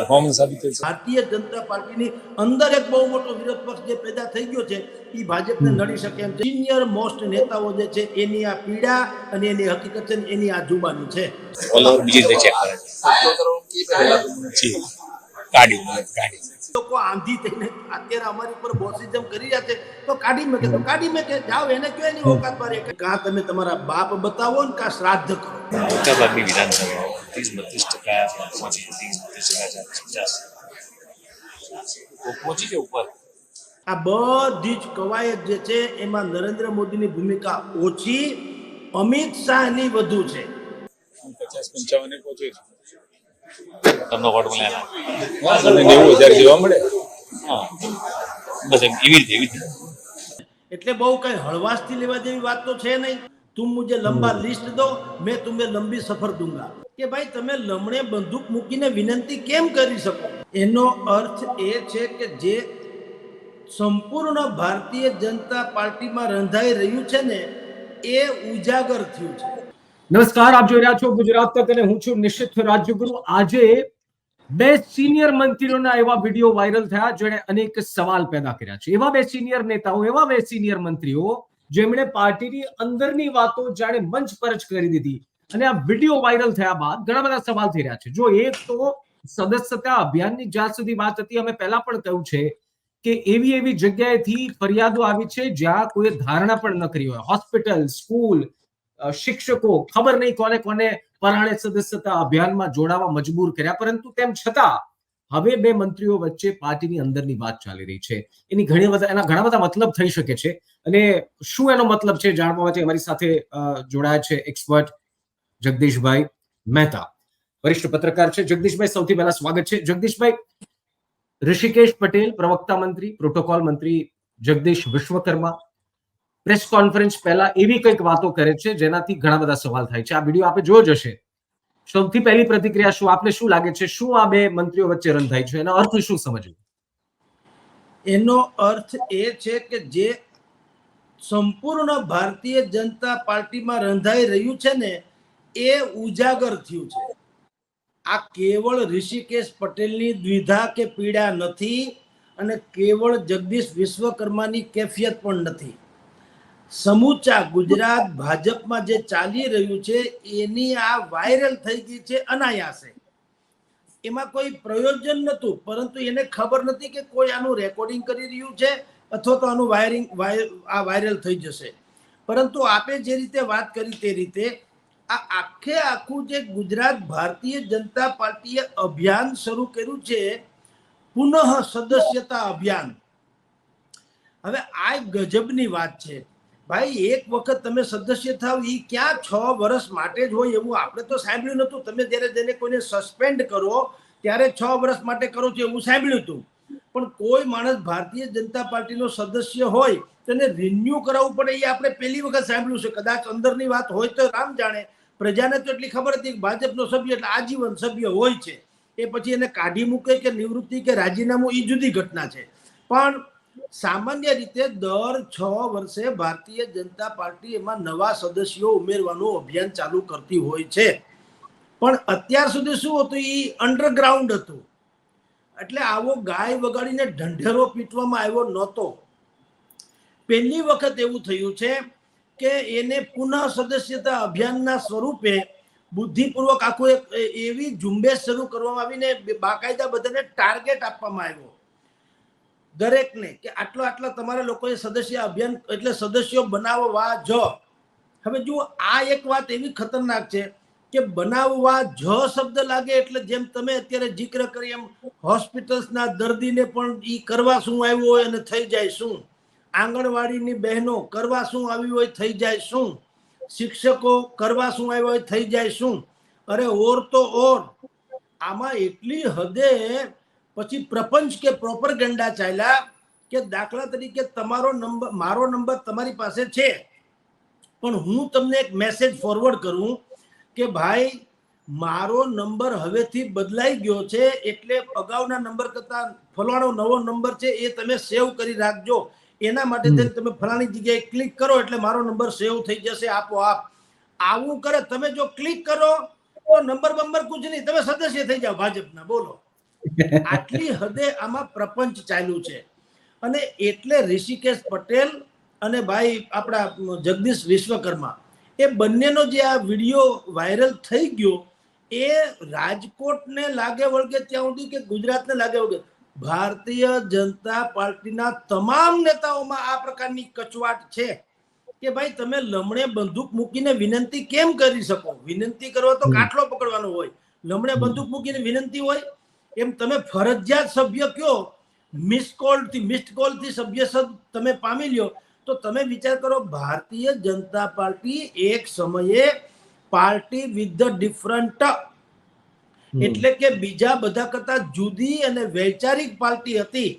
Performance આપી થશે ભારતીય જનતા પાર્ટીની અંદર એક બહુ મોટો વિરોધ પક્ષ જે પેદા થઈ ગયો છે એ ભાજપને નડી શકે એમ છે. સિનિયર મોસ્ટ નેતાઓ જે છે એની આ પીડા અને એની હકીકત છે એની આ જુબાની છે. ઓલ ઓવર બીજી રીતે છે. કાઢી કાઢી લોકો આંધી થઈને અત્યારે અમારી ઉપર બોસિઝમ કરી રહ્યા છે. તો કાઢી મેકે તો કાઢી મેકે જાઓ એને કયો એની ઓકાત મારી? કાં તમે તમારા બાપ બતાવો ને કાં શ્રાદ્ધ કરો. મોટાભાગની વિધાનસભાઓ ત્રીસ બત્રીસ ટકા પહોંચી ત્રીસ બત્રીસ ટકા ચાલીસ પચાસ પહોંચી છે ઉપર આ બધી જ કવાયત જે છે એમાં નરેન્દ્ર મોદીની ભૂમિકા ઓછી અમિત શાહની વધુ છે. પચાસ પંચાવન પહોંચે છે. તમને વોટ મળે હા નેવું હજાર જેવા મળે. બસ એમ એવી રીતે એવી રીતે. એટલે બહુ કઈ હળવાશથી લેવા જેવી વાત તો છે નહીં. તું મુજે લંબા લિસ્ટ દો મેં તુમે લંબી સફર દૂંગા. કે ભાઈ, તમે લમણે બંદૂક મૂકીને વિનંતી કેમ કરી શકો? એનો અર્થ એ છે કે જે સંપૂર્ણ ભારતીય જનતા પાર્ટીમાં રંધાઈ રહ્યું છે ને, એ ઉજાગર થયું છે. નમસ્કાર, આપ જોઈ રહ્યા છો ગુજરાત તક અને હું છું નિશ્ચિત રાજ્યગુરુ. આજે બે સિનિયર મંત્રીઓના એવા વીડિયો વાયરલ થયા જેણે અનેક સવાલ પેદા કર્યા છે. એવા બે સિનિયર નેતાઓ, એવા બે સિનિયર મંત્રીઓ જેમણે પાર્ટીની અંદરની વાતો જાણે મંચ પર જ કરી દીધી. અને આ વીડિયો વાયરલ થયા બાદ ઘણા બધા સવાલ થઈ રહ્યા છે. જો એક તો સદસ્યતા અભિયાનની જ્યાં સુધી વાત હતી, અમે પહેલા પણ કહ્યું છે કે એવી એવી જગ્યાએથી ફરિયાદો આવી છે જ્યાં કોઈ ધારણા પણ ન કરી હોય. હોસ્પિટલ, સ્કૂલ શિક્ષકો, ખબર નહીં કોને કોને પરાણે સદસ્યતા અભિયાનમાં જોડાવા મજબૂર કર્યા. પરંતુ તેમ છતાં, હવે બે મંત્રીઓ વચ્ચે પાર્ટીની અંદરની વાત ચાલી રહી છે. એની ઘણી બધા એના ઘણા બધા મતલબ થઈ શકે છે. અને શું એનો મતલબ છે જાણવા માટે અમારી સાથે જોડાયા છે એક્સપર્ટ જગદીશભાઈ મહેતા. વરિષ્ઠ પત્રકાર છે. જગદીશભાઈ, સૌથી પહેલા સ્વાગત છે. જગદીશભાઈ, ઋષિકેશ પટેલ, પ્રવક્તા મંત્રી, પ્રોટોકોલ મંત્રી જગદીશ વિશ્વકર્મા. પ્રેસ કોન્ફરન્સ પહેલા એવી કંઈક વાતો કરે છે જેનાથી ઘણા બધા સવાલ થાય છે. આ વીડિયો આપે જોયો જ હશે. સૌથી પહેલી પ્રતિક્રિયા શું? આપને શું લાગે છે? શું આ બે મંત્રીઓ વચ્ચે રંધાય છે? એનો અર્થ શું સમજવું? એનો અર્થ એ છે કે જે સંપૂર્ણ ભારતીય જનતા પાર્ટીમાં રંધાઈ રહ્યું છે ને એ ઉજાગર થયું છે. આ કેવળ ઋષિકેશ પટેલની દ્વિધા કે પીડા નથી અને કેવળ જગદીશ વિશ્વકર્માની કેફિયત પણ નથી. સમૂચા ગુજરાત ભાજપમાં જે ચાલી રહ્યું છે, એની આ વાયરલ થઈ ગઈ છે અનાયાસે. એમાં કોઈ પ્રયોજન નહોતું, પરંતુ એને ખબર નથી કે કોઈ આનું રેકોર્ડિંગ કરી રહ્યું છે અથવા તો આનું વાયરિંગ આ વાયરલ થઈ જશે. પરંતુ આપે જે રીતે વાત કરી તે રીતે આ આખે આખું જે ગુજરાત ભારતીય જનતા પાર્ટીએ અભિયાન શરૂ કર્યું છે, પુનઃ સદસ્યતા અભિયાન. હવે આ ગજબની વાત છે. ભાઈ, એક વખત તમે સદસ્ય થાવ એ ક્યાં છ વર્ષ માટે જ હોય એવું આપણે તો સાંભળ્યું નતું તમે જ્યારે જેને કોઈને સસ્પેન્ડ કરો, ત્યારે છ વર્ષ માટે કરો છો એવું સાંભળ્યું હતું. પણ કોઈ માણસ ભારતીય જનતા પાર્ટીનો સદસ્ય હોય, તેને રિન્યુ કરાવવું પડે એ આપણે પહેલી વખત સાંભળ્યું છે. કદાચ અંદરની વાત હોય તો રામ જાણે. પ્રજાને તો એટલી ખબર હતી કે ભાજપનો સભ્ય એટલે આજીવન સભ્ય હોય છે. એ પછી એને કાઢી મૂકે કે નિવૃત્તિ કે રાજીનામું એ જુદી ઘટના છે. પણ સામાન્ય રીતે દર છ વર્ષે ભારતીય જનતા પાર્ટી એમાં નવા સદસ્યો ઉમેરવાનું અભિયાન ચાલુ કરતી હોય છે. પણ અત્યાર સુધી શું હતું? એ અંડરગ્રાઉન્ડ હતું. એટલે આવો ગાય વગાડીને ઢંઢેરો પીટવામાં આવ્યો નહોતો. પહેલી વખત એવું થયું છે કે એને પુનઃ સદસ્યતા અભિયાનના સ્વરૂપે બુદ્ધિપૂર્વક આખું એક એવી ઝુંબેશ શરૂ કરવામાં આવીને બાકાયદા બધાને ટાર્ગેટ આપવામાં આવ્યો. દરેકને કે આટલો, આટલા તમારા લોકોએ સદસ્ય અભિયાન, એટલે સદસ્યો બનાવવા જ. હવે જુઓ, આ એક વાત એવી ખતરનાક છે કે બનાવવા જ શબ્દ લાગે એટલે જેમ તમે અત્યારે જિક્ર કરી એમ, હોસ્પિટલ્સના દર્દીને પણ એ કરવા શું આવ્યું હોય અને થઈ જાય શું? આંગણવાડીની બહેનો કરવા શું આવી હોય થઈ જાય શું? શિક્ષકો કરવા શું આવ્યા હોય થઈ જાય શું? અરે ઓર તો ઓર. આમાં એટલી હદે પછી પ્રપંચ કે પ્રોપર ગંડા ચાલ્યા કે દાખલા તરીકે તમારો નંબર મારો નંબર તમારી પાસે છે. પણ હું તમને એક મેસેજ ફોરવર્ડ કરું કે ભાઈ, મારો નંબર હવેથી બદલાઈ ગયો છે એટલે અગાઉના નંબર કરતા ફલાણો નવો નંબર છે એ તમે સેવ કરી રાખજો. એના માટે હમ. તમે ફલાણી જગ્યાએ ક્લિક કરો એટલે મારો નંબર સેવ થઈ જશે આપોઆપ આવું કરે તમે જો ક્લિક કરો તો નંબર બંબર કુછ નહીં તમે સદસ્ય થઈ જાઓ ભાજપના બોલો. આટલી હદે આમાં પ્રપંચ ચાલ્યું છે. અને એટલે ઋષિકેશ પટેલ અને ભાઈ આપણા જગદીશ વિશ્વકર્મા એ બંનેનો જે આ વીડિયો વાયરલ થઈ ગયો એ રાજકોટને લાગે વળગે ત્યાં સુધી કે ગુજરાતને લાગે વળગે? ભારતીય જનતા પાર્ટીના તમામ નેતાઓમાં આ પ્રકારની કચવાટ છે કે ભાઈ તમે લમણે બંદૂક મૂકીને વિનંતી કેમ કરી શકો? વિનંતી કરવા તો. કાટલો પકડવાનો હોય. લમણે બંદૂક મૂકીને વિનંતી હોય? એમ તમે ફરજિયાત સભ્ય કયો? મિસ કોલથી મિસ્ડ કોલથી સભ્ય સદ તમે પામી લ્યો. તો તમે વિચાર કરો ભારતીય જનતા પાર્ટી એક સમયે પાર્ટી વિથ ધ ડિફરન્ટ એટલે કે બીજા બધા કરતા જુદી અને વૈચારિક પાર્ટી હતી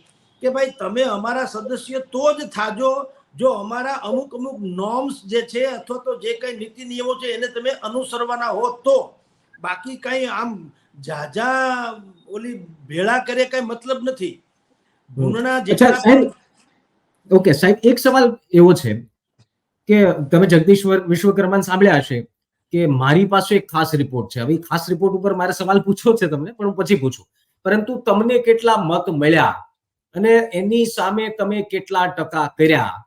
કે ભાઈ તમે અમારા સદસ્ય તો જ થાજો જો અમારા અમુક અમુક નોર્મ્સ જે છે અથવા તો જે કઈ નીતિ નિયમો છે એને તમે અનુસરવાના હો તો. બાકી કઈ આમ જાજા ઓલી ભેળા કરે કઈ મતલબ નથી. જેટલા સાહેબ ઓકે સાહેબ એક સવાલ એવો છે કે તમે જગદીશ વિશ્વકર્માન વિશ્વકર્માને સાંભળ્યા હશે. કે મારી પાસે એક ખાસ રિપોર્ટ છે. હવે ખાસ રિપોર્ટ ઉપર મારે સવાલ પૂછવો છે તમને, પણ હું પછી પૂછું. પરંતુ તમને કેટલા મત મળ્યા અને એની સામે તમે કેટલા ટકા કર્યા?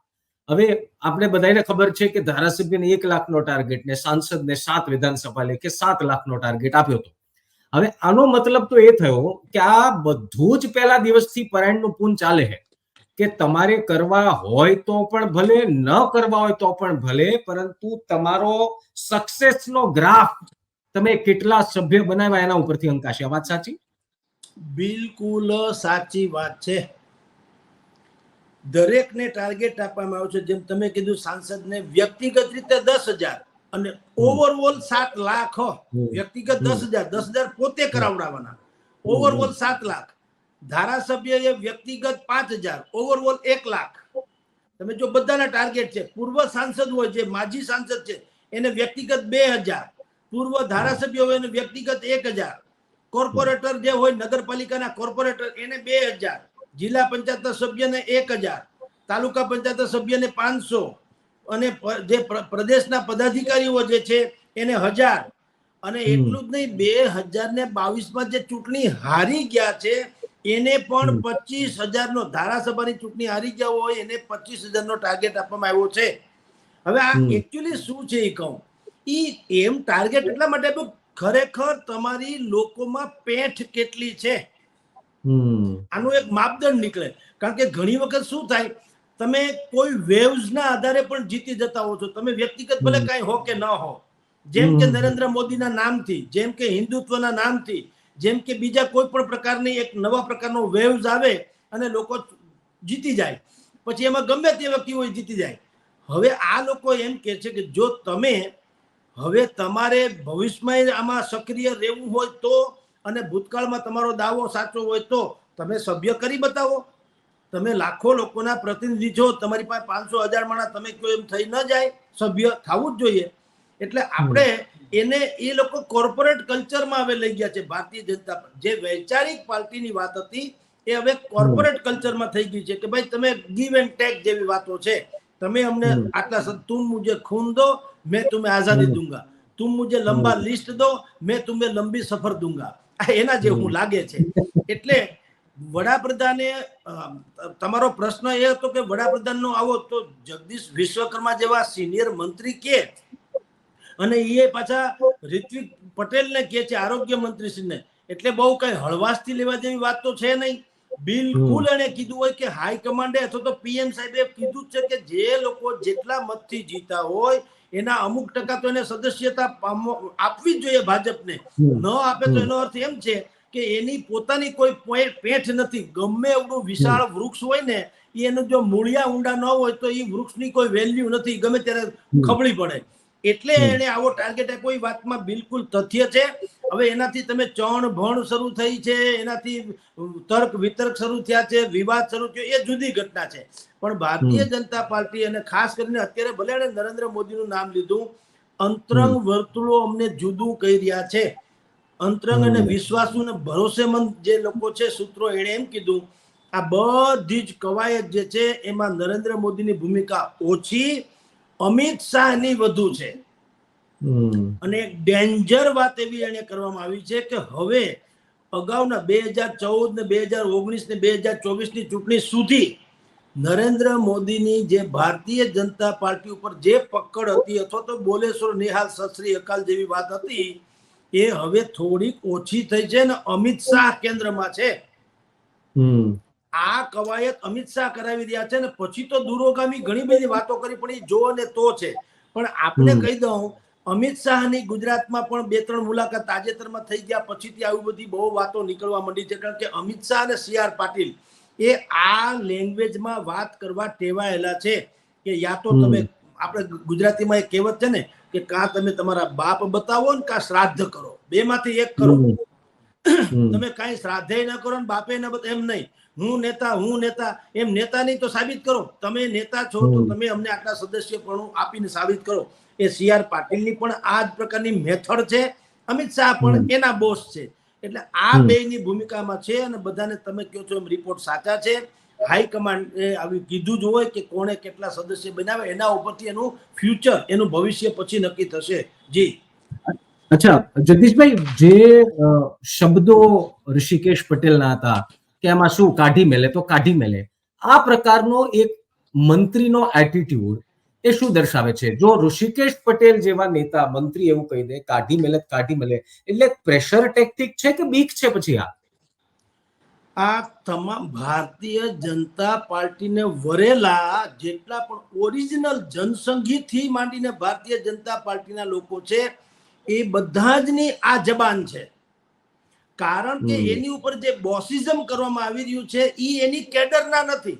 હવે આપણે બધાને ખબર છે કે ધારાસભ્યને એક લાખનો ટાર્ગેટ ને સાંસદને સાત વિધાનસભા લે કે સાત લાખનો ટાર્ગેટ આપ્યો હતો. હવે આનો મતલબ તો એ થયો કે આ બધું જ પહેલા દિવસથી પરાયણનું પૂન ચાલે છે. કે તમારે કરવા હોય તો પણ ભલે ન કરવા હોય તો પણ ભલે પરંતુ તમારો સક્સેસનો ગ્રાફ તમે કેટલા સભ્ય બનાવ્યા એના ઉપરથી અંકાશે વાત સાચી? બિલકુલ સાચી વાત છે. દરેકને ટાર્ગેટ આપવામાં આવ્યો છે. જેમ તમે કીધું સાંસદને વ્યક્તિગત રીતે દસ હજાર અને ઓવરઓલ સાત લાખ હો. વ્યક્તિગત દસ હજાર. દસ હજાર પોતે કરાવડાવવાના. ઓવરઓલ સાત લાખ. ધારાસભ્ય એ વ્યક્તિગત પાંચ હજાર ઓવરઓલ એક લાખ. તમે જો બધાના ટાર્ગેટ છે પૂર્વ સાંસદ હોય જે માજી સાંસદ છે એને વ્યક્તિગત બે હજાર પૂર્વ ધારાસભ્ય હોય એને વ્યક્તિગત એક હજાર કોર્પોરેટર જે હોય નગરપાલિકાના કોર્પોરેટર એને બે હજાર જિલ્લા પંચાયત સભ્યને એક હજાર તાલુકા પંચાયત સભ્યને પાંચસો અને જે પ્ર- પ્રદેશના પદાધિકારીઓ જે છે એને હજાર. અને એટલું જ નહીં બે હજાર ને બાવીસમાં જે ચૂંટણી હારી ગયા છે એને પણ. પચીસ હજારનો ધારાસભાની ચૂંટણી હારી ગયા હોય એને પચીસ હજારનો ટાર્ગેટ આપવામાં આવ્યો છે. હવે આ. એકચ્યુઅલી શું છે એ કહું? એ એમ ટાર્ગેટ એટલા માટે આપ્યું, ખરેખર તમારી લોકોમાં પેઠ કેટલી છે? આનું એક માપદંડ નીકળે. કારણ કે ઘણી વખત શું થાય તમે કોઈ વેવ્સ ના આધારે પણ જીતી જતા હો છો. તમે વ્યક્તિગત ભલે. કાંઈ હો કે ન હો. જેમ કે નરેન્દ્ર મોદીના નામથી જેમ કે હિન્દુત્વના નામથી જેમ કે બીજા કોઈ પણ પ્રકારની એક નવા પ્રકારનો વેવ્સ આવે અને લોકો જીતી જાય. પછી એમાં ગમે તે વ્યક્તિ હોય જીતી જાય. હવે આ લોકો એમ કે છે કે જો તમે હવે તમારે ભવિષ્યમાં આમાં સક્રિય રહેવું હોય તો અને ભૂતકાળમાં તમારો દાવો સાચો હોય તો તમે સભ્ય કરી બતાવો. તમે લાખો લોકોના પ્રતિનિધિ છો, તમારી પાસે પાંચસો હજાર માણા તમે કહો એમ થઈ ન જાય, સભ્ય થવું જ જોઈએ. એટલે આપણે એને એ લોકો કોર્પોરેટ કલ્ચરમાં હવે લઈ ગયા છે ભારતીય જનતા જે વૈચારિક પાર્ટીની વાત હતી એ હવે કોર્પોરેટ કલ્ચરમાં થઈ ગઈ છે કે ભાઈ તમે ગીવ એન્ડ ટેક જેવી વાતો છે. તમે અમને આટલા તું મુજબ ખૂન દો મેં તુમે આઝાદી દુંગા. તુમ મુજે લંબા લિસ્ટ દો મેં તુમે લંબી સફર દુંગા. એના જેવું લાગે છે. એટલે વડાપ્રધાને તમારો પ્રશ્ન એ હતો કે વડાપ્રધાનનો આવો તો જગદીશ વિશ્વકર્મા જેવા સિનિયર મંત્રી કે અને એ પાછા ઋત્વિક પટેલને કે છે આરોગ્ય મંત્રીશ્રીને. એટલે બહુ કઈ હળવાશથી લેવા જેવી વાત તો છે નહીં. બિલકુલ એને કીધું હોય કે હાઈ કમાન્ડે અથવા તો પીએમ સાહેબે કીધું છે કે જે લોકો જેટલા મતથી જીતા હોય, એના અમુક ટકા તો એને સદસ્યતા આપવી જ જોઈએ ભાજપને. ન આપે તો એનો અર્થ એમ છે કે એની પોતાની કોઈ પેઠ નથી. ગમે એવડું વિશાળ વૃક્ષ હોય ને એનું જો મૂળિયા ઊંડા ન હોય તો એ વૃક્ષની કોઈ વેલ્યુ નથી. ગમે ત્યારે ખબળી પડે. એટલે. એને આવો ટાર્ગેટ આપ્યો. એ વાતમાં બિલકુલ તથ્ય છે. હવે એનાથી તમે ચણ ભણ શરૂ થઈ છે એનાથી તર્ક વિતર્ક શરૂ થયા છે વિવાદ શરૂ થયો એ જુદી ઘટના છે. પણ ભારતીય જનતા પાર્ટી અને ખાસ કરીને અત્યારે ભલે એણે નરેન્દ્ર મોદીનું નામ લીધું અંતરંગ વર્તુળો અમને જુદું કહી રહ્યા છે. અંતરંગ અને વિશ્વાસુ અને ભરોસેમંદ જે લોકો છે સૂત્રો એણે એમ કીધું આ બધી જ કવાયત જે છે એમાં નરેન્દ્ર મોદીની ભૂમિકા ઓછી અમિત શાહની વધુ છે. અને એક ડેન્જર વાત એવી એને કરવામાં આવી છે કે હવે અગાઉના બે હજાર ચૌદ ને બે હજાર ઓગણીસ ને બે હજાર ચોવીસની ચૂંટણી સુધી નરેન્દ્ર મોદીની જે ભારતીય જનતા પાર્ટી ઉપર જે પકડ હતી અથવા તો બોલેશ્વર નિહાલ સસરી અકાલ જેવી વાત હતી એ હવે થોડીક ઓછી થઈ છે અને અમિત શાહ કેન્દ્રમાં છે. આ કવાયત અમિત શાહ કરાવી રહ્યા છે ને પછી તો દૂરોગામી ઘણી બધી વાતો કરી પણ એ જો ને તો છે. પણ આપણે કહી દઉં અમિત શાહની ગુજરાતમાં પણ બે ત્રણ મુલાકાત તાજેતરમાં થઈ ગયા પછીથી આવી બધી બહુ વાતો નીકળવા માંડી છે. કારણ કે અમિત શાહ અને સી આર પાટીલ એ આ લેંગ્વેજમાં વાત કરવા ટેવાયેલા છે કે યા તો તમે આપણે ગુજરાતીમાં એક કહેવત છે ને કે કાં તમે તમારા બાપ બતાવો ને કાં શ્રાદ્ધ કરો. બે માંથી એક કરો. તમે કાંઈ શ્રાદ્ધે ન કરો ને બાપે ન એમ નહીં. હું નેતા હું નેતા એમ નેતા નહીં તો સાબિત કરો. તમે નેતા છો તો તમે અમને આટલા સદસ્યપણું આપીને સાબિત કરો. એ સી આર પાટીલની પણ આ જ પ્રકારની મેથડ છે. અમિત શાહ પણ એના બોસ છે. એટલે આ. બેયની ભૂમિકામાં છે અને બધાને તમે કહો છો એમ રિપોર્ટ સાચા છે. હાઈકમાન્ડ એ આવી કીધું જ હોય કે કોણે કેટલા સદસ્ય બનાવે એના ઉપરથી એનું ફ્યુચર એનું ભવિષ્ય પછી નક્કી થશે. જી. અચ્છા જગદીશભાઈ જે શબ્દો ઋષિકેશ પટેલના હતા કે એમાં શું કાઢી મેલે, તો કાઢી મેલે. આ પ્રકારનો એક મંત્રીનો એટીટ્યુડ એ શું દર્શાવે છે? જો ઋષિકેશ પટેલ જેવા નેતા મંત્રી એવું કહી દે, કાઢી મેલે કાઢી મેલે, એટલે પ્રેશર ટેક્ટિક છે કે બીક છે પછી આ? આ તમામ ભારતીય જનતા પાર્ટીને વરેલા જેટલા પણ ઓરિજિનલ જનસંઘીથી માંડીને ભારતીય જનતા પાર્ટીના લોકો છે, એ બધા જની આ જબાન છે. કારણ કે એની ઉપર જે બોસિઝમ કરવામાં આવી રહ્યું છે એ એની કેડરના નથી.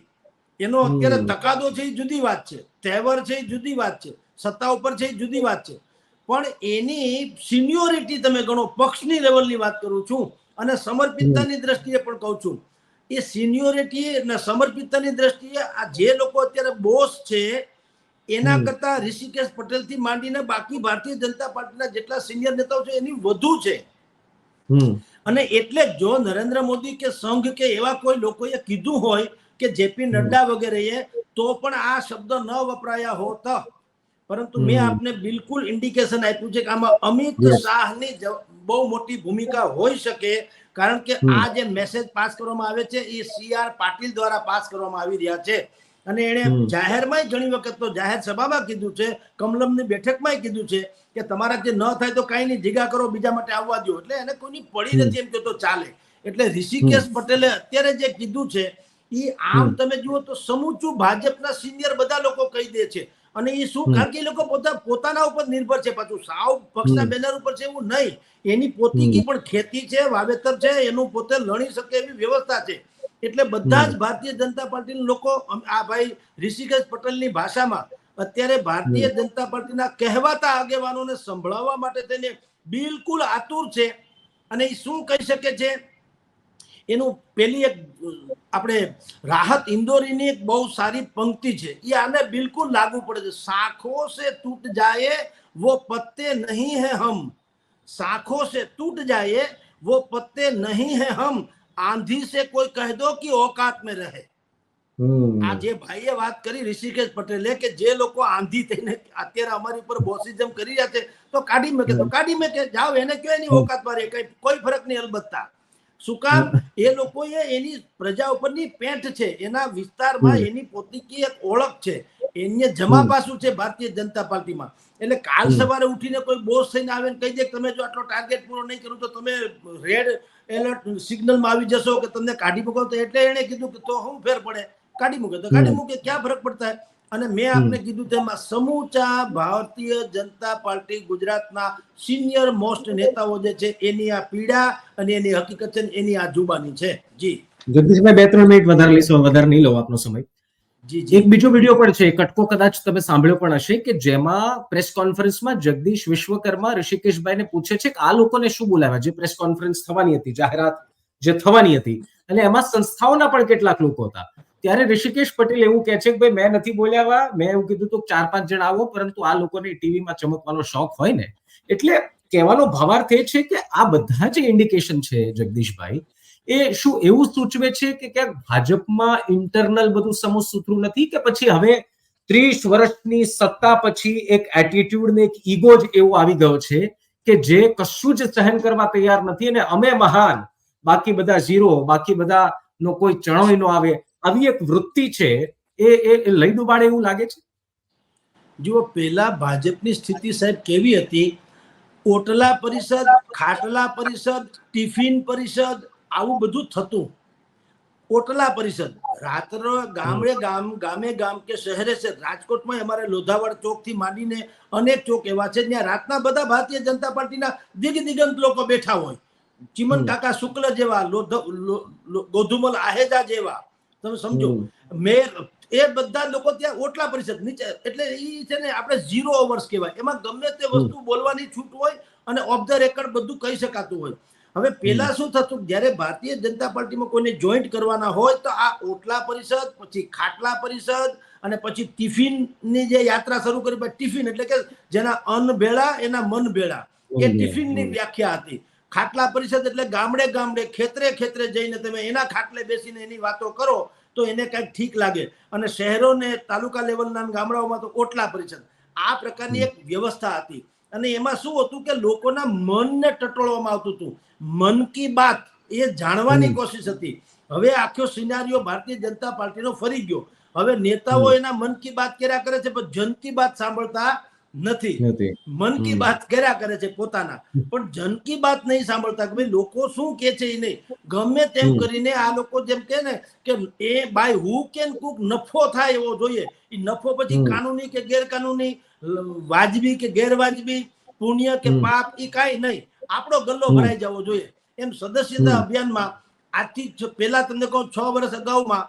એનો અત્યારે. તકાદો છે એ જુદી વાત છે તહેવાર છે એ જુદી વાત છે સત્તા ઉપર છે એ જુદી વાત છે. પણ એની સિનિયોરિટી તમે ગણો પક્ષની લેવલની વાત કરું છું અને સમર્પિતતાની દ્રષ્ટિએ પણ કહું છું. એ સિનિયોરિટી અને સમર્પિતતાની દ્રષ્ટિએ આ જે લોકો અત્યારે બોસ છે એના કરતા ઋષિકેશ પટેલથી માંડીને બાકી ભારતીય જનતા પાર્ટીના જેટલા સિનિયર નેતાઓ છે એની વધુ છે. હમ. અને એટલે જો નરેન્દ્ર મોદી કે સંઘ કે એવા કોઈ લોકોએ કીધું હોય કે જેપી નડ્ડા વગેરેએ તો પણ આ શબ્દ ન વપરાયા હોત. પરંતુ મેં આપને બિલકુલ ઇન્ડિકેશન આપ્યું છે કે આમાં અમિત. શાહની બહુ મોટી ભૂમિકા હોઈ શકે કારણ કે આ જે મેસેજ પાસ કરવામાં આવે છે એ સી આર પાટીલ દ્વારા પાસ કરવામાં આવી રહ્યા છે. અને એણે જાહેરમાંય જાહેરમાં ઘણી વખત તો જાહેર સભામાં કીધું છે કમલમની બેઠકમાં કીધું છે કે તમારાથી ન થાય તો કાંઈ નહીં જીગા કરો બીજા માટે આવવા દો એટલે એને કોઈની પડી નથી એમ કે તો ચાલે. એટલે ઋષિકેશ પટેલે અત્યારે જે કીધું છે એ આમ તમે જુઓ તો સમૂચું ભાજપના સિનિયર બધા લોકો કહી દે છે. અને એ શું. કારણ કે એ લોકો પોતા પોતાના ઉપર નિર્ભર છે પાછું. સાવ પક્ષના બેનર ઉપર છે એવું નહીં. એની પોતીકી પણ ખેતી છે વાવેતર છે એનું પોતે લણી શકે એવી વ્યવસ્થા છે. એટલે બધા જ ભારતીય જનતા પાર્ટીના લોકો આ ભાઈ ઋષિકેશ પટેલની ભાષામાં અત્યારે ભારતીય જનતા પાર્ટીના કહેવાતા આગેવાનોને સંભળાવવા માટે તેને બિલકુલ આતુર છે. અને એ શું કહી શકે છે? એનું પેલી એક આપણે રાહત ઇન્દોરીની એક બહુ સારી પંક્તિ છે. એ આને બિલકુલ લાગુ પડે છે. સાંખો સે તૂટ જાય વો પત્તે નહીં હે હમ. સાખો સે તૂટ જાયે વો પત્તે નહીં હે હમ. आंधी से कोई कह दो कि औकात में રહે હમ આ જે ભાઈએ વાત કરી ઋષિકેશ પટેલે કે જે લોકો આંધી થઈને અત્યારે અમારી ઉપર બોસિઝમ કરી રહ્યા છે તો કાઢી મેકે તો કાઢી મેકે જાઓ એને કયો એની ઓકાત મારે કઈ કોઈ ફરક નહીં અલબત્તા શું કામ એ લોકોએ એની પ્રજા ઉપરની પેન્ટ છે એના વિસ્તારમાં હમ. એની પોતીકી એક ઓળખ છે એને જમા. પાસું છે ભારતીય જનતા પાર્ટીમાં. એટલે કાલ સવારે ઉઠીને કોઈ બોસ થઈને આવે ને કહી દે તમે જો આટલો ટાર્ગેટ પૂરો નહીં કરું તો તમે રેડ એલર્ટ સિગ્નલમાં આવી જશો કે તમને કાઢી મૂકો તો એટલે એણે કીધું કે તો હું ફેર પડે. કાઢી મૂકે તો કાઢી મૂકે ક્યાં ફરક પડતા? અને મેં આપને કીધું તેમાં સમૂચા ભારતીય જનતા પાર્ટી ગુજરાતના સિનિયર મોસ્ટ નેતાઓ જે છે એની આ પીડા અને એની હકીકત છે એની આ જુબાની છે. જી. જગદીશભાઈ બે ત્રણ મિનિટ વધારે લઈશું વધારે નહીં લો આપનો સમય. એક બીજો વીડિયો પણ છે કટકો કદાચ તમે સાંભળ્યો પણ હશે, કે જેમાં પ્રેસ કોન્ફરન્સમાં જગદીશ વિશ્વકર્મા ઋષિકેશભાઈને પૂછે છે કે આ લોકોને શું બોલાવ્યા? જે પ્રેસ કોન્ફરન્સ થવાની હતી, જાહેરાત જે થવાની હતી. અને એમાં સંસ્થાઓના પણ કેટલાક લોકો હતા. ત્યારે ઋષિકેશ પટેલ એવું કહે છે કે ભાઈ, મેં નથી બોલાવ્યા મેં એવું કીધું તો ચાર પાંચ જણ આવો, પરંતુ આ લોકોને ટીવીમાં ચમકવાનો શોખ હોય ને. એટલે કહેવાનો ભાવાર્થ એ છે કે આ બધા જે ઇન્ડિકેશન છે જગદીશભાઈ એ શું એવું સૂચવે છે કે ક્યાંક ભાજપમાં ઇન્ટરનલ બધું સમસૂત્રું નથી કે પછી હવે ત્રીસ વર્ષની સત્તા પછી એક એટીટ્યુડ ને એક ઈગો જ એવો આવી ગયો છે કે જે કશું જ સહન કરવા તૈયાર નથી અને અમે મહાન, બાકી બધા ઝીરો બાકી બધા નો કોઈ ચણોય નો આવે આવી એક વૃત્તિ છે, એ એ એ લઈ ડૂબાડે એવું લાગે છે? જુઓ, પહેલા ભાજપની સ્થિતિ સાહેબ કેવી હતી? ઓટલા પરિષદ, ખાટલા પરિષદ, ટિફિન પરિષદ આવું બધું થતું. ઓટલા પરિષદ રાત્ર ગામડે ગામ ગામે ગામ કે શહેરે શહેર રાજકોટમાં અમારે લોધાવાડ ચોકથી માંડીને અનેક ચોક એવા છે જ્યાં રાતના બધા ભારતીય જનતા પાર્ટીના દિગ દિગંત લોકો બેઠા હોય. ચિમન કાકા શુક્લ જેવા ગોધુમલ આહેજા જેવા. તમે સમજો. મેં એ બધા લોકો ત્યાં ઓટલા પરિષદ નીચે એટલે એ છે ને આપણે ઝીરો અવર્સ કહેવાય. એમાં ગમે તે વસ્તુ બોલવાની છૂટ હોય અને ઓફ ધ રેકર્ડ બધું કહી શકાતું હોય. હવે પેલા શું થતું? જ્યારે ભારતીય જનતા પાર્ટીમાં કોઈને જોઈન્ટ કરવાના હોય તો આ ઓટલા પરિષદ પછી ખાટલા પરિષદ અને પછી ટિફિનની જે યાત્રા શરૂ કરી ટિફિન એટલે કે જેના અન્ન ભેળા એના મન ભેળા એ ટિફિનની વ્યાખ્યા હતી. ખાટલા પરિષદ એટલે ગામડે ગામડે ખેતરે ખેતરે જઈને તમે એના ખાટલે બેસીને એની વાતો કરો તો એને કંઈક ઠીક લાગે. અને શહેરોને તાલુકા લેવલના ગામડાઓમાં તો ઓટલા પરિષદ. આ પ્રકારની એક વ્યવસ્થા હતી. અને એમાં શું હતું કે લોકોના મનને ટટોળવામાં આવતું હતું. મન કી બાત એ જાણવાની કોશિશ હતી. હવે આખો સિનારીઓ ભારતીય જનતા પાર્ટીનો ફરી ગયો. હવે નેતાઓ એના મન કી બાત કર્યા કરે છે પણ જન કી બાત સાંભળતા નથી. મન કી બાત કર્યા કરે છે પોતાના. પણ જન કી બાત નહીં સાંભળતા કે ભાઈ લોકો શું કે છે એ નહીં. ગમે તેમ કરીને આ લોકો જેમ કે ને કે a boy who can cook નફો થાય એવો જોઈએ. એ નફો પછી કાનૂની કે ગેરકાનૂની વાજબી કે ગેરવાજબી પુણ્ય કે પાપ એ કાંઈ નહીં. આપણો ગલ્લો. ભરાઈ જવો જોઈએ. એમ સદસ્યતા અભિયાનમાં આજથી જ પહેલા તમને કહું છ વર્ષ અગાઉમાં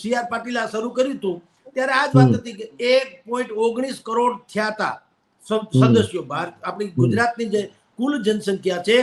સી આર પાટીલ આ શરૂ કર્યું હતું. ત્યારે આ જ વાત હતી કે એક પોઈન્ટ ઓગણીસ કરોડ થયા હતા. સદસ્યો ભારત આપણી ગુજરાતની જે કુલ જનસંખ્યા છે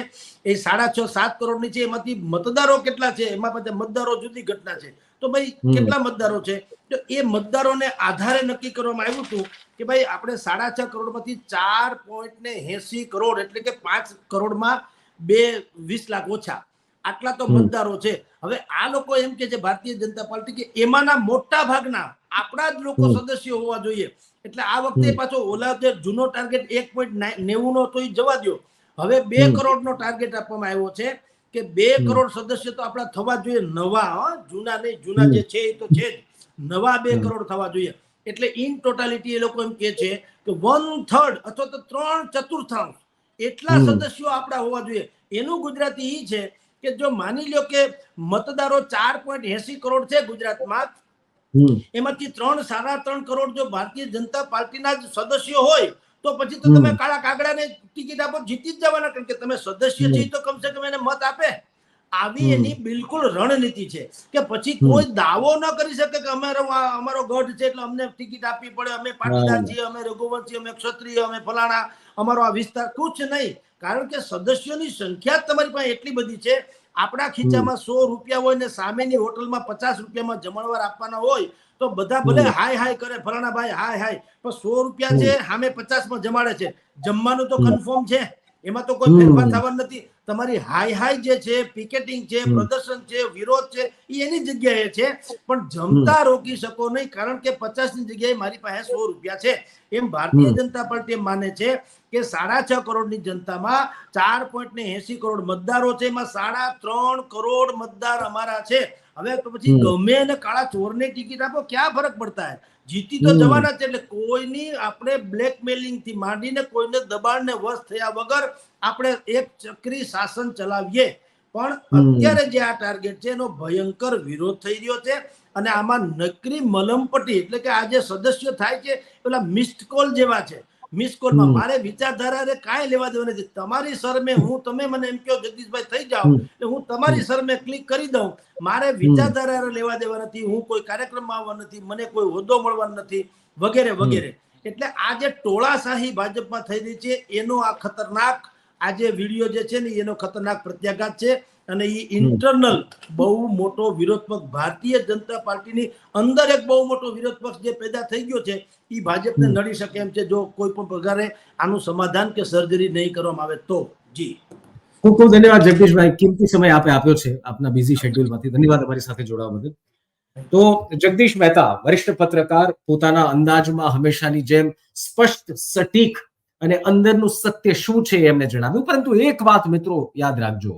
એ સાડા છ સાત કરોડની છે. એમાંથી મતદારો કેટલા છે? એમાં બધા મતદારો જુદી ઘટના છે. તો ભાઈ કેટલા મતદારો છે? તો એ મતદારોને આધારે નક્કી કરવામાં આવ્યું હતું કે ભાઈ આપણે સાડા છ કરોડમાંથી ચાર પોઈન્ટ ને એસી કરોડ એટલે કે પાંચ કરોડમાં બે વીસ લાખ ઓછા. આટલા તો મતદારો છે. હવે આ લોકો એમ કે છે ભારતીય જનતા પાર્ટી કે એમાંના મોટા ભાગના આપણા જ લોકો સદસ્ય હોવા જોઈએ. એટલે આ વખતે પાછો ઓલા જે જૂનો ટાર્ગેટ એક પોઈન્ટ નેવું નો તો જવા દો હવે બે. કરોડ નો ટાર્ગેટ આપવામાં આવ્યો છે કે બે કરોડ સદસ્ય તો આપણા થવા જોઈએ. નવા જૂના નહીં જૂના જે છે એ તો છે જ. નવા બે કરોડ થવા જોઈએ. એટલે ઇન ટોટાલિટી એ લોકો એમ કે છે કે વન થર્ડ અથવા તો ત્રણ ચતુર્થાંશ એટલા સદસ્યો આપણા હોવા જોઈએ. એનું ગુજરાતી એ છે કે જો માની લ્યો કે મતદારો ચાર પોઈન્ટ એસી કરોડ છે ગુજરાતમાં. એમાંથી ત્રણ સાડા ત્રણ કરોડ જો ભારતીય જનતા પાર્ટીના જ સદસ્યો હોય તો પછી તો તમે કાળા કાગડાને ટિકિટ આપો જીતી જ જવાના કારણ કે તમે સદસ્ય હમ. છે તો કમસે કમ એને મત આપે આવી એની બિલકુલ રણનીતિ છે કે પછી કોઈ દાવો ન કરી શકે કે અમારો અમારો ગઢ છે એટલે અમને ટિકિટ આપવી પડે અમે પાટીદાર છીએ અમે રઘુવંશી અમે ક્ષત્રિય અમે ફલાણા અમારો આ વિસ્તાર કુછ નહીં. કારણ કે સદસ્યોની સંખ્યા તમારી પાસે એટલી બધી છે. આપણા ખીચામાં સો રૂપિયા હોય ને સામેની હોટલમાં પચાસ રૂપિયામાં જમણવાર આપવાના હોય તો બધા ભલે હાય હાય કરે ફલાણા ભાઈ હાય હાય પણ સો રૂપિયા છે સામે પચાસમાં જમાડે છે. જમવાનું તો. કન્ફર્મ છે. એમાં તો કોઈ. ફેરફાર થવાનું નથી. તમારી હાઈ હાય જે છે પિકેટિંગ છે પ્રદર્શન છે વિરોધ છે એ એની જગ્યાએ છે. પણ જમતા રોકી શકો નહીં કારણ કે પચાસની જગ્યાએ મારી પાસે સો રૂપિયા છે. એમ ભારતીય જનતા પાર્ટી માને છે કે સાડા છ કરોડની જનતામાં ચાર પોઈન્ટ ને એસી કરોડ મતદારો છે. એમાં સાડા ત્રણ કરોડ મતદાર અમારા છે. હવે તો પછી ગમે એને કાળા ચોરને ટિકિટ આપો ક્યાં ફરક પડતા હે જીતી તો. જવાના છે એટલે કોઈની આપણે બ્લેકમેલિંગથી માંડીને કોઈને દબાણને વશ થયા વગર આપણે એક ચક્રી શાસન ચલાવીએ. પણ અત્યારે જે આ ટાર્ગેટ છે એનો ભયંકર વિરોધ થઈ રહ્યો છે અને આમાં નકરી મલમપટ્ટી એટલે કે આ જે સદસ્યો થાય છે પેલા મિસ્ડ કોલ જેવા છે. મિસ કોલમાં મારે વિચારધારા કાંઈ લેવા દેવા નથી. તમારી સરમે હું તમે મને એમ કહો જગદીશભાઈ થઈ જાઓ. એટલે હું તમારી સરમે ક્લિક કરી દઉં. મારે વિચારધારા લેવા દેવા નથી. હું કોઈ કાર્યક્રમમાં આવવા નથી. મને કોઈ હોદ્દો મળવાનો નથી. વગેરે વગેરે. એટલે આ જે ટોળાશાહી ભાજપમાં થઈ રહી છે એનો આ ખતરનાક આ જે વીડિયો જે છે ને એનો ખતરનાક પ્રત્યાઘાત છે અને એ ઇન્ટરનલ બહુ મોટો વિરોધ પક્ષ ભારતીય જનતા પાર્ટીની અંદર એક બહુ મોટો વિરોધ પક્ષ જે પેદા થઈ ગયો છે એ ભાજપને નડી શકે એમ છે જો કોઈ પણ પ્રકારે આનું સમાધાન કે સર્જરી નહીં કરવામાં આવે તો. જી. ખૂબ ખૂબ ધન્યવાદ જગદીશભાઈ. કિંમતી સમય આપે આપ્યો છે આપના બિઝી શેડ્યુલમાંથી ધન્યવાદ અમારી સાથે જોડાવા બદલ. તો જગદીશ મહેતા વરિષ્ઠ પત્રકાર પોતાના અંદાજમાં હંમેશાની જેમ સ્પષ્ટ સટીક અને અંદરનું સત્ય શું છે એમને જણાવ્યું. પરંતુ એક વાત મિત્રો યાદ રાખજો.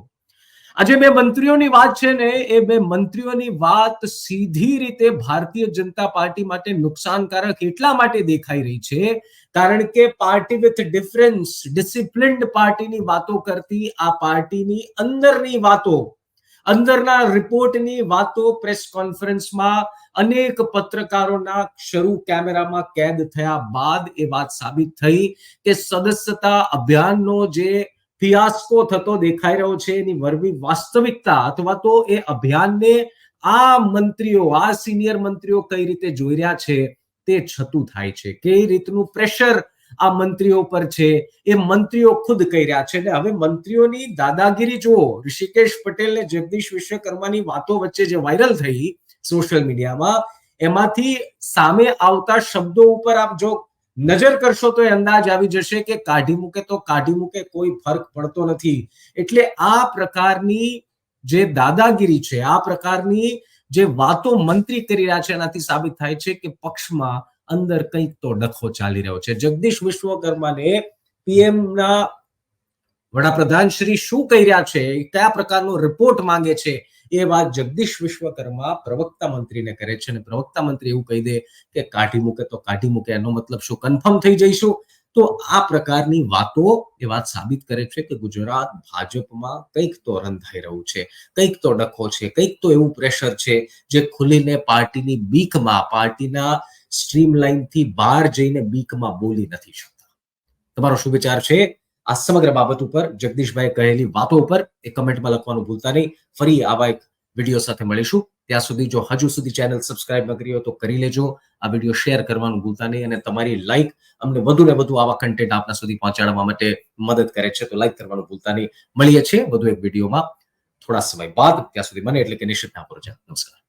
આજે બે મંત્રીઓની વાત છે ને, એ બે મંત્રીઓની વાત સીધી રીતે ભારતીય જનતા પાર્ટી માટે નુકસાનકારક એટલા માટે દેખાઈ રહી છે. કારણ કે પાર્ટી વિથ ડિફરન્સ ડિસિપ્લિન્ડ પાર્ટીની વાતો કરતી આ પાર્ટીની અંદરની વાતો, અંદરના રિપોર્ટની વાતો પ્રેસ કોન્ફરન્સમાં અનેક પત્રકારોના શરૂ કેમેરામાં કેદ થયા બાદ એ વાત સાબિત થઈ કે સદસ્યતા અભિયાનનો જે ફિયાસ્કો થતો દેખાઈ રહ્યો છે, એની વરવી વાસ્તવિકતા અથવા તો એ અભિયાનને આ મંત્રીઓ, આ સિનિયર મંત્રીઓ કઈ રીતે જોઈ રહ્યા છે તે છતું થાય છે. કઈ રીતનું પ્રેશર આ મંત્રીઓ પર છે, એ મંત્રીઓ ખુદ કહી રહ્યા છે. ને હવે મંત્રીઓની દાદાગીરી જુઓ, ઋષિકેશ પટેલ ને જગદીશ વિશ્વકર્માની વાતો વચ્ચે જે વાયરલ થઈ સોશિયલ મીડિયામાં. એમાંથી સામે આવતા શબ્દો ઉપર આપ જો નજર કરશો તો એ અંદાજ આવી જશે કે કાઢી મૂકે તો કાઢી મૂકે, કોઈ ફરક પડતો નથી. એટલે આ પ્રકારની જે દાદાગીરી છે, આ પ્રકારની જે વાતો મંત્રી કરી રહ્યા છે, એનાથી સાબિત થાય છે કે પક્ષમાં અંદર કંઈક તો ડખો ચાલી રહ્યો છે. જગદીશ વિશ્વકર્માને પીએમ ના વડાપ્રધાન શ્રી શું કહી રહ્યા છે? કયા પ્રકારનો રિપોર્ટ માંગે છે? એ વાત જગદીશ વિશ્વકર્મા પ્રવક્તા મંત્રીને કરે છે અને પ્રવક્તા મંત્રી એવું કહી દે કે કાઢી મૂકે તો કાઢી મૂકે, એનો મતલબ શું? કન્ફર્મ થઈ જઈશું? તો આ પ્રકારની વાતો એ વાત સાબિત કરે છે કે ગુજરાત ભાજપમાં કંઈક તો રંધાઈ રહ્યું છે, કંઈક તો ડખો છે, કંઈક તો એવું પ્રેશર છે જે ખુલીને પાર્ટીની બીકમાં, પાર્ટીના સ્ટ્રીમલાઇનથી બહાર જઈને બીકમાં બોલી નથી શકતા. તમારો શું વિચાર છે? આ સમગ્ર બાબત ઉપર જગદીશભાઈ કહેલી વાતો ઉપર એ કમેન્ટમાં લખવાનું ભૂલતા નહીં. ફરી આવા એક વીડિયો સાથે મળીશું. ત્યાં સુધી જો હજુ સુધી ચેનલ સબસ્ક્રાઇબ ન કરી હોય તો કરી લેજો. આ વીડિયો શેર કરવાનું ભૂલતા નહીં અને તમારી લાઈક અમને વધુ ને વધુ આવા કન્ટેન્ટ આપના સુધી પહોંચાડવા માટે મદદ કરે છે. તો લાઈક કરવાનું ભૂલતા નહીં. મળીએ છીએ વધુ એક વિડીયોમાં થોડા સમય બાદ. ત્યાં સુધી મને એટલે કે નિશ્ચિત ના નમસ્કાર.